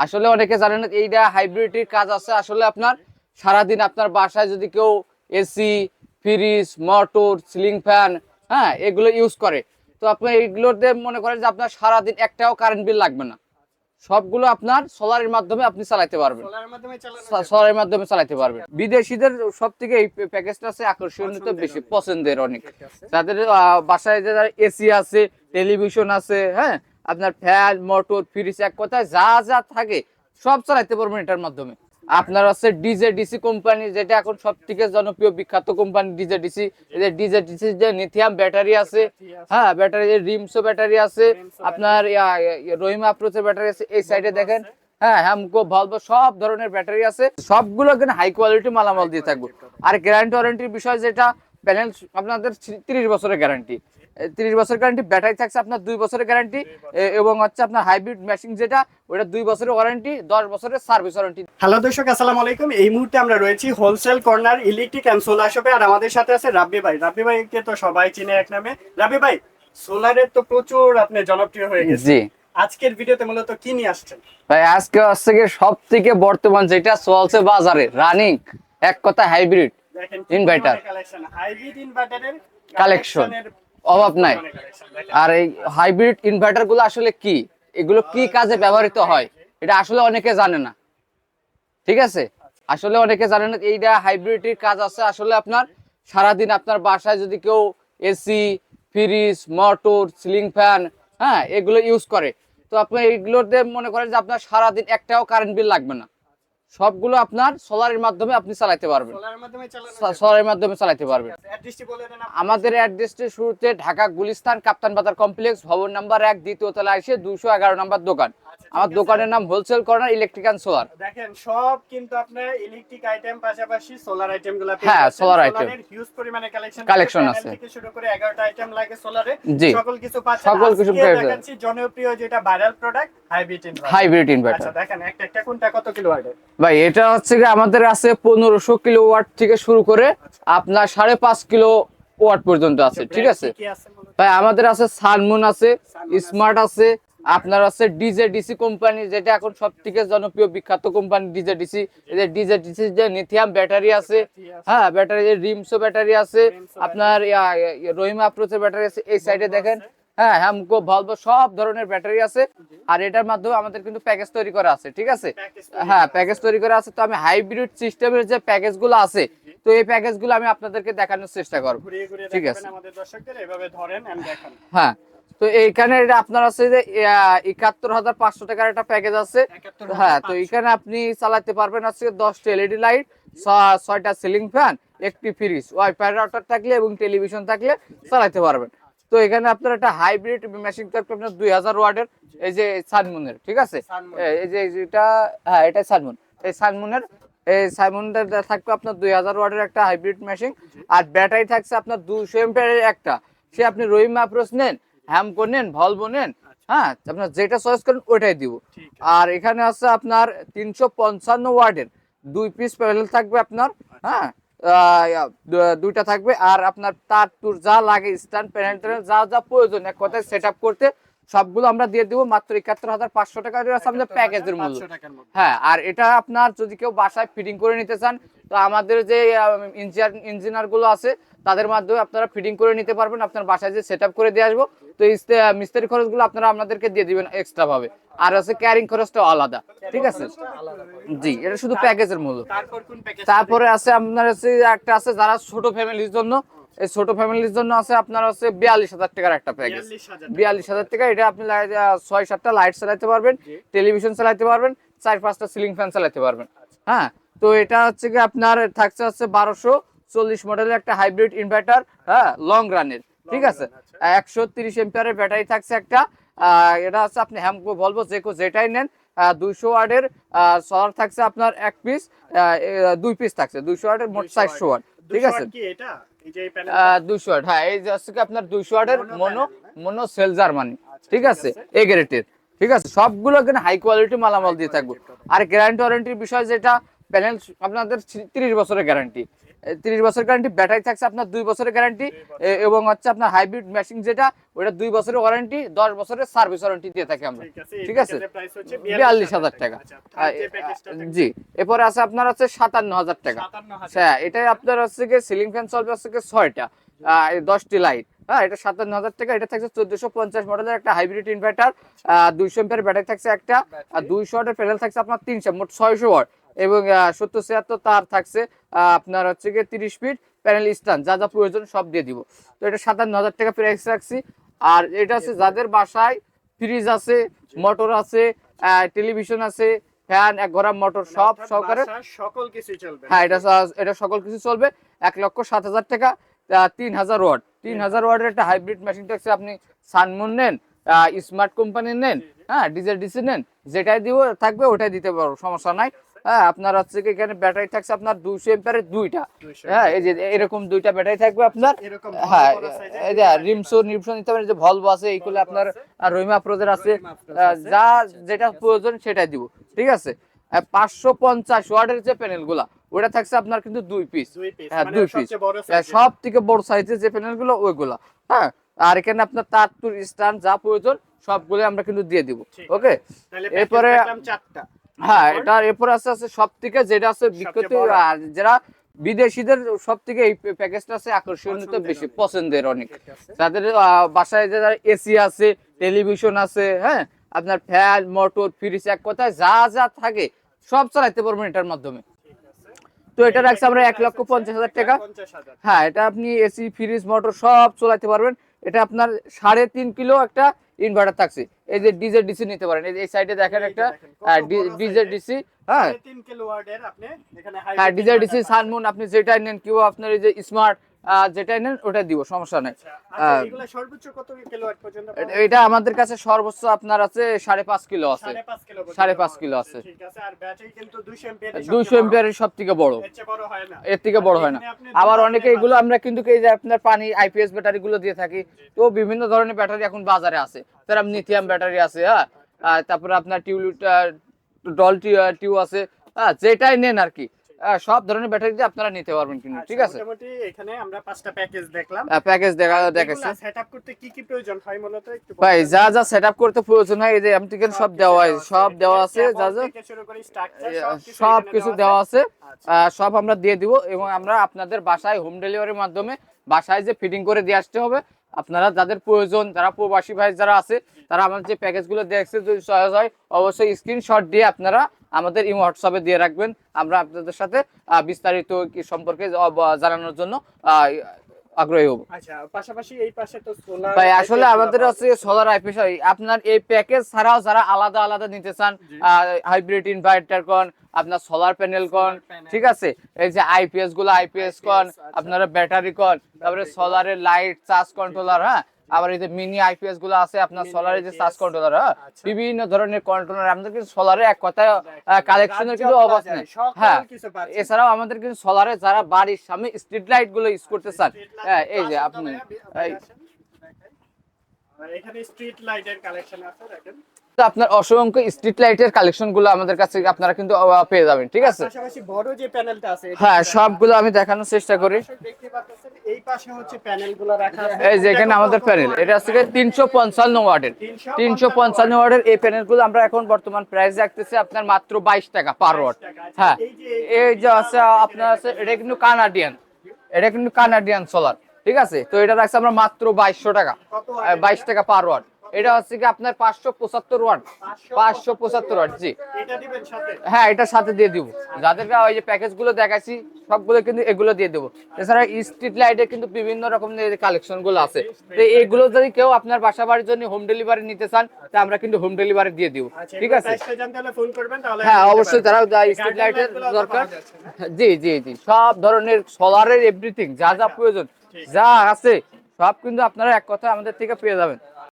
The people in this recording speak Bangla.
আসলে অনেকে জানেন এইটা হাইব্রিডের কাজ আছে। আসলে আপনার সারাদিন আপনার বাসায় যদি কেউ AC fridge motor ceiling fan হ্যাঁ এগুলো ইউজ করে। তো আপনার এইগুলোতে মনে করেন যে আপনার সারাদিন একটাও কারেন্ট বিল লাগবে না। সবগুলো আপনার সোলারের মাধ্যমে আপনি চালাতে পারবেন। সোলারের মাধ্যমে চালাতে পারবেন। বিদেশিদের সব থেকে এই প্যাকেজটা আছে আকর্ষণীয় তো বেশি পছন্দের অনেক। তাদের বাসায় যে এসি আছে টেলিভিশন আছে হ্যাঁ আপনার ফ্যান, মোটর, ফ্রিজ, এক কথায় যা যা থাকে সব চালাতে পারবেন এটার মাধ্যমে। আপনার আছে ডিজে, ডিসি কোম্পানি, যেটা এখন সব থেকে জনপ্রিয়, বিখ্যাত company DJ, DC. DJ, DC যে লিথিয়াম ব্যাটারি আছে হ্যাঁ ব্যাটারি রিমসো ব্যাটারি আছে। আপনার রহিমা আপ্রোচের ব্যাটারি আছে, এই সাইডে দেখেন। হ্যাঁ হ্যামকো ভলভো সব ধরনের ব্যাটারি আছে। সবগুলো কিন্তু হাই কোয়ালিটি মালামাল দিয়ে থাকব। আর গ্যারান্টি ওয়ারেন্টির বিষয় যেটা প্যানেল আপনাদের তিরিশ বছরের গ্যারান্টি তিরিশ বছর গ্যারান্টি ব্যাটারি থাকছে আপনার দুই বছরের গ্যারান্টি এবং হচ্ছে আপনার হাইব্রিড মেশিন যেটা ওটা দুই বছরের ওয়ারেন্টি দশ বছরের সার্ভিস ওয়ারেন্টি হ্যালো দর্শক আসসালামু আলাইকুম। এই মুহূর্তে আমরা রয়েছি wholesale corner electric and solar শপে আর আমাদের সাথে আছে রাব্বি ভাই। রাব্বি ভাইকে তো সবাই চিনে এক নামে। রাব্বি ভাই সোলারের তো প্রচুর আপনি জনপ্রিয় হয়ে গেছে জি। আজকের ভিডিওতে মূলত কি নিয়ে আসছেন? ভাই আজকে হচ্ছে কি সব থেকে বর্তমান যেটা চলছে বাজারে রানিং এক কথা হাইব্রিড Inverter. Collection hybrid. অভাব নাই। আর এই হাইব্রিড ইনভার্টারগুলো আসলে কি? এগুলো কি কাজে ব্যবহৃত হয় এটা আসলে অনেকে জানে না। ঠিক আছে? আসলে অনেকে জানে না এইটা হাইব্রিডের কাজ আছে। আসলে আপনার সারাদিন আপনার বাসায় যদি কেউ AC fridge motor ceiling fan হ্যাঁ এগুলো ইউজ করে। তো আপনার এইগুলোতে মনে করেন যে আপনার সারাদিন একটাও কারেন্ট বিল লাগবে না। সবগুলো আপনার সোলারের মাধ্যমে আপনি চালাইতে পারবেন। সোলারের মাধ্যমে চালাতে পারবেন। আমাদের অ্যাড্রেসটি শুরুতে ঢাকা গুলিস্তান কাপ্তান বাজার কমপ্লেক্স ভবন নাম্বার এক দ্বিতীয় তলায় এসে দুশো এগারো নাম্বার দোকান। আমার দোকানের নাম wholesale corner electric and solar দেখেন সব কিন্তু আপনার ইলেকট্রিক আইটেম পাশাপাশি সোলার আইটেমগুলো হ্যাঁ, solar item। হিউজ পরিমাণে কালেকশন Collection আছে। থেকে শুরু করে 11টা আইটেম লাগে সোলারে জি। সকল কিছু পাচ্ছেন। সকল কিছু। দেখাচ্ছি জনপ্রিয় যেটা viral product hybrid inverter hybrid inverter আচ্ছা দেখেন একটা একটা কোনটা কত কিলো ওয়াটের ভাই এটা হচ্ছে কি আমাদের আছে পনেরোশো কিলো ওয়াট থেকে শুরু করে আপনার সাড়ে পাঁচ কিলো ওয়াট পর্যন্ত আছে ঠিক আছে? ভাই আমাদের আছে সানমুন আছে। স্মার্ট আছে আপনার আছে ডিজে ডিসি কোম্পানি যেটা এখন সব থেকে জনপ্রিয় বিখ্যাত company DJ DC DJ DC যে লিথিয়াম ব্যাটারি আছে হ্যাঁ ব্যাটারি রিমসো ব্যাটারি আছে আপনার রহিমা আপ্রোচের ব্যাটারি আছে এই সাইডে দেখেন। হ্যাঁ হ্যামকো ভলভো সব ধরনের ব্যাটারি আছে। আর এটার মাধ্যমে আমাদের কিন্তু প্যাকেজ তৈরি করা আছে ঠিক আছে? হ্যাঁ প্যাকেজ তৈরি করা আছে। তো আমি হাইব্রিড সিস্টেমের যে প্যাকেজগুলো আছে তো এই প্যাকেজগুলো আমি আপনাদেরকে দেখানোর চেষ্টা করব ঠিক আছে। আমাদের দর্শকদের এভাবে ধরেন এন্ড দেখান। হ্যাঁ তো এইখানে এটা আপনার আছে যে একাত্তর হাজার পাঁচশো টাকার একটা প্যাকেজ আছে। হ্যাঁ তো এখানে আপনি চালাতে পারবেন আজকে দশটা এলইডি লাইট ছয়টা সিলিং ফ্যান একটি ফ্রিজ ওয়াইফাই রাউটার থাকলে এবং টেলিভিশন থাকলে চালাতে পারবেন। তো এখানে আপনার একটা হাইব্রিড মেশিন থাকবে আপনার দুই হাজার ওয়ার্ডের এই যে সানমুনের ঠিক আছে? এই যে এটা হ্যাঁ এটা সানমুন। এই সানমুনের এই সাইমনটা থাকবে আপনার দুই হাজার ওয়ার্ডের একটা হাইব্রিড মেশিন আর ব্যাটারি থাকছে আপনার দুশো এম্পিয়ারের একটা। সে আপনি রহিম অ্যাপ্রোচ নেন হ্যামকো নেন ভলভো নেন হ্যাঁ আপনার যেটা চয়েস করেন ওইটাই দিব। আর এখানে আছে আপনার তিনশো পঞ্চান্ন ওয়ার্ডের দুই পিস প্যানেল থাকবে আপনার হ্যাঁ আহ, দুইটা থাকবে। আর আপনার তার তুর যা লাগে স্ট্যান্ড প্যানেল যা যা প্রয়োজন এক কথায় সেট করতে সবগুলো আমরা দিয়ে দিব মাত্র একাত্তর হাজার পাঁচশো টাকা। আমাদের প্যাকেজের মূল্য। 500 টাকার মধ্যে হ্যাঁ আর এটা আপনার যদি কেউ বাসায় ফিটিং করে নিতে চান তো আমাদের যে ইঞ্জিনিয়ার ইঞ্জিনিয়ারগুলো আছে তাদের মাধ্যমে আপনারা ফিটিং করে নিতে পারবেন। আপনার বাসায় যে সেট করে দিয়ে আসব তো মিস্ত্রি খরচগুলো আপনারা আপনাদেরকে দিয়ে দিবেন এক্সট্রা ভাবে। আর আছে ক্যারিং খরচটা আলাদা। ঠিক আছে? জি এটা শুধু প্যাকেজের মূল্য। তারপর আছে আপনার একটা আছে যারা ছোট ফ্যামিলির জন্য এই ছোট ফ্যামিলির জন্য আছে আপনার হচ্ছে বিয়াল্লিশ হাজার টাকার একটা প্যাকেজ বিয়াল্লিশ হাজার টাকা। এটা আপনি ছয় সাতটা লাইট চালাতে পারবেন টেলিভিশন চালাতে পারবেন চার পাঁচটা সিলিং ফ্যান চালাতে পারবেন হ্যাঁ তো এটা হচ্ছে কি আপনার থাকছে হচ্ছে বারোশো চল্লিশ মডেলের একটা হাইব্রিড ইনভার্টার হ্যাঁ লং রানের ঠিক আছে? একশো তিরিশ এম্পিয়ারের ব্যাটারি থাকছে একটা আহ, এটা হচ্ছে আপনি হ্যামকো বলব যে যেটাই নেন দুইশো ওয়ার্ডের সলার থাকছে আপনার এক পিস দুই পিস থাকছে দুইশো ওয়ার্ডের মোট 200 চারশো ওয়াট ঠিক 200 আছে? ওয়াট হ্যাঁ এই যে হচ্ছে কি আপনার আটের মনো মনো সেল জার্মানি ঠিক আছে? আছে। এ গ্রেটের ঠিক আছে? সবগুলো হাই কোয়ালিটি মালামাল দিয়ে থাকবে। আর গ্যারান্টি ওয়ারেন্টির বিষয় যেটা প্যানেল আপনাদের তিরিশ বছরের গ্যারান্টি তিরিশ বছর গ্যারান্টি ব্যাটারি থাকছে আপনার দুই বছরের গ্যারান্টি এবং হচ্ছে আপনার হাইব্রিড মেশিন যেটা ওটা দুই বছরের ওয়ারেন্টি দশ বছরের সার্ভিস ওয়ারেন্টি দিয়ে থাকি আমরা। ঠিক আছে হচ্ছে বিয়াল্লিশ হাজার টাকা। আচ্ছা, জি এরপরে আছে আপনার আছে সাতান্ন হাজার টাকা। হ্যাঁ এটাই আপনার হচ্ছে গিয়ে সিলিং ফ্যান চলবে হচ্ছে গিয়ে ছয়টা। দশটি লাইট হ্যাঁ এটা সাতান্ন হাজার টাকা এটা থাকছে চোদ্দশো পঞ্চাশ মডেলের একটা হাইব্রিড ইনভার্টার দুইশো এম্পের ব্যাটারি থাকছে একটা। আর দুইশো ওয়াটের প্যানেল থাকছে আপনার তিনশো মোট ছয়শো ওয়াট এবং সত্তর ছিয়াত্তর তার থাকছে আপনার হচ্ছে গিয়ে তিরিশ ফিট প্যানেল স্ট্যান্ড যা যা প্রয়োজন সব দিয়ে দিব। তো এটা সাতান্ন হাজার টাকা প্রাইস রাখছি। আর এটা আছে যাদের বাসায় ফ্রিজ আছে মোটর আছে টেলিভিশন আছে ফ্যান এক ঘোড়া মোটর সব সহকারে সকল কিছুই চলবে। হ্যাঁ এটা এটা সকল কিছু চলবে। এক লক্ষ সাত হাজার টাকা তিন হাজার ওয়াট। তিন হাজার ওয়াটের একটা হাইব্রিড মেশিন থাকছে আপনি সানমুন নেন স্মার্ট কোম্পানির নেন হ্যাঁ ডিজেল ডিসি নেন যেটাই দিব থাকবে ওটাই দিতে পারব সমস্যা নাই। হ্যাঁ আপনার হচ্ছে কি এখানে ব্যাটারি থাকছে আপনার দুইশো এম্পারের দুইটা। হ্যাঁ এই যে এরকম দুইটা ব্যাটারি থাকবে আপনার। হ্যাঁ এই যে রিমসো নিমসো নিতে পারেন যে ভলভো আছে এইগুলো আপনার রহিমা প্রোদের আছে। যা যেটা প্রয়োজন সেটাই দিব ঠিক আছে? পাঁচশো পঞ্চাশ ওয়াটের যে প্যানেলগুলা ওটা থাকছে আপনার কিন্তু দুই পিস হ্যাঁ মানে দুই পিস। সব থেকে বড় সাইজের যে প্যানেলগুলো ওইগুলা। হ্যাঁ আর এখানে আপনার তার টুর স্ট্যান্ড যা প্রয়োজন সবগুলো আমরা কিন্তু দিয়ে দিব ওকে? এরপরে- চারটা। হ্যাঁ তারপর? এটা এরপরে আছে আছে সব থেকে যেটা আছে বিখ্যাত আর যারা বিদেশিদের সব থেকে এই প্যাকেজটা আছে আকর্ষণীয় বেশি পছন্দের অনেক। তাদের বাসায় যে এসি আছে টেলিভিশন আছে হ্যাঁ আপনার ফ্যান মোটর ফ্রিজ এক কথায় যা যা থাকে সব চালাইতে পারবেন এটার মাধ্যমে। তো এটা রাখছে আমরা এক লক্ষ পঞ্চাশ হাজার টাকা। হ্যাঁ এটা আপনি এসি ফ্রিজ মোটর সব চালাতে পারবেন। এটা আপনার সাড়ে তিন কিলো একটা ইনভার্টার থাকছে। এই যে ডিজেল ডিসি নিতে পারেন। এই সাইডে দেখেন একটা ডিজেল ডিজে ডিসি হ্যাঁ হ্যাঁ। ডিজেল ডিজে ডিসি সানমুন আপনি যেটাই নেন কেউ আপনার এই যে স্মার্ট যেটাই নেন ওটা দিব সমস্যা নাই। আচ্ছা, আচ্ছা, এটা- আমাদের কাছে সর্বোচ্চ আপনার আছে সাড়ে পাঁচ কিলো আছে। সাড়ে পাঁচ কিলো। আছে। ঠিক আছে আর ব্যাটারি কিন্তু 200 এমপিআর দুইশো এমপিয়ারের সব থেকে বড়। এর থেকে বড় হয় না। আবার অনেকে এগুলো আমরা কিন্তু এই যে আপনার পানি আইপিএস ব্যাটারি গুলো দিয়ে থাকি তো বিভিন্ন ধরনের ব্যাটারি এখন বাজারে আছে। তার লিথিয়াম ব্যাটারি আছে হ্যাঁ? তারপরে আপনার টিউলিট ডল টিউ আছে। হ্যাঁ যেটাই নেন আর কি। সব ধরনের ব্যাটারি দিয়ে আপনারা নিতে পারবেন কিন্তু আচ্ছা, ঠিক আছে? মোটামুটি এখানে আমরা পাঁচটা প্যাকেজ দেখলাম। প্যাকেজ দেখা দেখাচ্ছে সেটআপ করতে কি কি প্রয়োজন হয় মূলত একটু ভাই যা যা সেট করতে প্রয়োজন হয় এই যে আমি থেকে সব দেওয়া হয় সব দেওয়া আছে যা যা সব কিছু দেওয়া আছে। আচ্ছা। সব আমরা দিয়ে দিব এবং আমরা আপনাদের বাসায় হোম ডেলিভারির মাধ্যমে বাসায় যে ফিটিং করে দিয়ে আসতে হবে আপনারা যাদের প্রয়োজন যারা প্রবাসী ভাই যারা আছে তারা আমাদের যে প্যাকেজগুলো দেখছে যদি সহজ হয় অবশ্যই স্ক্রিনশট দিয়ে আপনারা আমাদের এই হোয়াটসঅ্যাপে দিয়ে রাখবেন। আমরা আপনাদের সাথে বিস্তারিত কি সম্পর্কে জানানোর জন্য আগ্রহী হব। আচ্ছা পাশাপাশি এই পাশে তো সোলার ভাই আসলে আমাদের হচ্ছে সোলার আইপিএস আপনার এই প্যাকেজ ছাড়াও যারা আলাদা আলাদা নিতে চান হাইব্রিড ইনভার্টার কোন আপনার সোলার প্যানেল কোন ঠিক আছে? এই যে আইপিএসগুলো আইপিএস কোন আচ্ছা। আপনারা ব্যাটারি কোন তারপরে সোলারের লাইট চার্জ কন্ট্রোলার হ্যাঁ? আবার এই যে মিনি আইপিএসগুলো আছে আপনার সোলারের যে সার্চ চার্জ কন্ট্রোলার হ্যাঁ? আচ্ছা। বিভিন্ন ধরনের কন্ট্রোলার আমাদের কিন্তু সোলারে এক কথায় কালেকশনের কিন্তু অভাব নেই। হ্যাঁ। এছাড়াও আমাদের কিন্তু সোলারে যারা বাড়ির সামনে স্ট্রিট লাইটগুলো ইউজ করতে চান হ্যাঁ এই যে আপনি এখানে স্ট্রিট লাইটের কালেকশন আছে দেখেন। আপনার অসংখ্য স্ট্রিট লাইটের কালেকশনগুলো আমাদের কাছে আপনারা কিন্তু পেয়ে যাবেন ঠিক আছে? বড় যে প্যানেলটা আছে হ্যাঁ সবগুলো আমি দেখানোর চেষ্টা করি। এই পাশে হচ্ছে প্যানেলগুলো রাখা আছে। এই যে এখানে আমাদের প্যানেল এটা হচ্ছে তিনশো পঞ্চান্ন ওয়ার্ডের। তিনশো এই প্যানেলগুলো আমরা এখন বর্তমান প্রাইস রাখতেছি আপনার মাত্র বাইশ টাকা পার ওয়াট হ্যাঁ এই যে আছে আপনার আছে এটা কিন্তু কানাডিয়ান এটা কিন্তু কানাডিয়ান সোলার ঠিক আছে? তো এটা রাখছে আমরা মাত্র বাইশশো টাকা কত watt বাইশ টাকা পার ওয়াট এটা হচ্ছে কি আপনার পাঁচশো পঁচাত্তর ওয়াট। পাঁচশো পঁচাত্তর ওয়াট জি। এটা হ্যাঁ এটার সাথে দিয়ে দিব। যাদেরকে ওই যে প্যাকেজগুলো দেখাইছি সবগুলো কিন্তু এগুলো দিয়ে দেবো। এছাড়া স্ট্রিট লাইটে কিন্তু বিভিন্ন রকমের কালেকশনগুলো আছে। তো এগুলো যদি কেউ আপনার বাসা বাড়ির জন্য হোম ডেলিভারি নিতে চান তা আমরা কিন্তু হোম ডেলিভারি দিয়ে দিব। আচ্ছা ঠিক আছে? হ্যাঁ অবশ্যই। তারা স্ট্রিট লাইটের দরকার? জি জি জি। সব ধরনের সোলারের এভরিথিং যা যা প্রয়োজন যা আছে। সব কিন্তু আপনারা এক কথা আমাদের থেকে পেয়ে যাবেন।